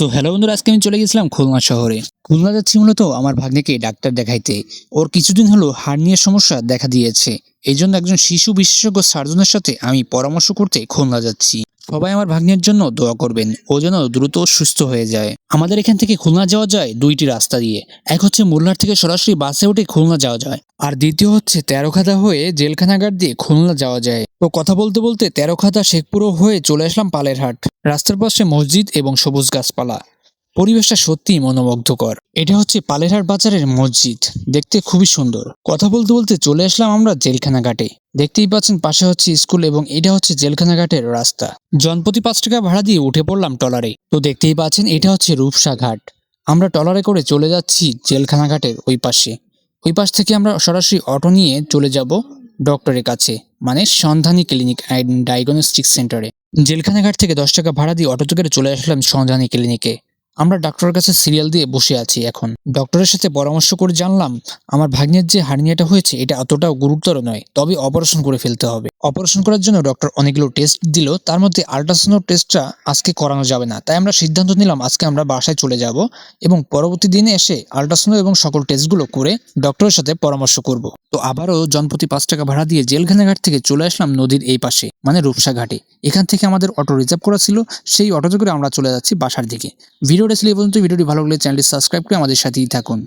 So hello বন্ধুরা, আজকে আমি চলে গেছিলাম খুলনা শহরে। খুলনা যাচ্ছি মূলত আমার ভাগ্নেকে ডাক্তার দেখাইতে। ওর কিছুদিন হলো হার্নিয়ার সমস্যা দেখা দিয়েছে। এই জন্য একজন শিশু বিশেষজ্ঞ সার্জনের সাথে আমি পরামর্শ করতে খুলনা যাচ্ছি। সবাই আমার ভাগ্নের জন্য দোয়া করবেন, ও যেন দ্রুত সুস্থ হয়ে যায়। আমাদের এখান থেকে খুলনা যাওয়া যায় দুইটি রাস্তা দিয়ে। এক হচ্ছে মোল্লার থেকে সরাসরি বাসে উঠে খুলনা যাওয়া যায়। আর দ্বিতীয় হচ্ছে তেরোখাদা হয়ে জেলখানাগার দিয়ে খুলনা যাওয়া যায়। তো কথা বলতে বলতে তেরোখাদা শেখপুরও হয়ে চলে আসলাম পালেরহাট। রাস্তার পাশে মসজিদ এবং সবুজ গাছপালা। পরিবেশটা সত্যিই মনোমুগ্ধকর। এটা হচ্ছে পালেরহাট বাজারের মসজিদ। দেখতে খুবই সুন্দর। কথা বলতে বলতে চলে আসলাম আমরা জেলখানা ঘাটে। দেখতেই পাচ্ছেন পাশে হচ্ছে স্কুল এবং এটা হচ্ছে জেলখানা ঘাটের রাস্তা। জনপ্রতি পাঁচ টাকা ভাড়া দিয়ে উঠে পড়লাম টলারে তো দেখতেই পাচ্ছেন এটা হচ্ছে রূপসা ঘাট। আমরা টলারে করে চলে যাচ্ছি জেলখানা ঘাটের ওই পাশে। ওই পাশ থেকে আমরা সরাসরি অটো নিয়ে চলে যাব ডক্টরের কাছে মানে সন্ধানী ক্লিনিক অ্যান্ড ডায়াগনস্টিক সেন্টারে। জেলখানা ঘাট থেকে দশ টাকা ভাড়া দিয়ে অটোতে করে চলে আসলাম সন্ধানী ক্লিনিকে। আমরা ডাক্তারের কাছে সিরিয়াল দিয়ে বসে আছি এখন। ডক্টরের সাথে পরামর্শ করে জানলাম, আমার ভাগ্নের যে হার্নিয়াটা হয়েছে, এটা অতটাও গুরুতর নয়, তবে অপারেশন করে ফেলতে হবে। অপারেশন করার জন্য ডক্টর অনেকগুলো টেস্ট দিল। তার মধ্যে আল্ট্রাসাউন্ড টেস্টটা আজকে করানো যাবে না। তাই আমরা সিদ্ধান্ত নিলাম আজকে আমরা বাসায় চলে যাব এবং পরবর্তী দিনে এসে আল্ট্রাসাউন্ড এবং সকল টেস্টগুলো করে ডক্টরের সাথে পরামর্শ করব। তো আবারও জনপ্রতি পাঁচ টাকা ভাড়া দিয়ে জেলখানা ঘাট থেকে চলে আসলাম নদীর এই পাশে মানে রূপসা ঘাটে। এখান থেকে আমাদের অটো রিজার্ভ করা ছিল, সেই অটোতে করে আমরা চলে যাচ্ছি বাসার দিকে। ভিডিওটা ছিল এই পর্যন্ত। ভিডিওটি ভালো লাগলে চ্যানেলটি সাবস্ক্রাইব করে আমাদের সাথেই থাকুন।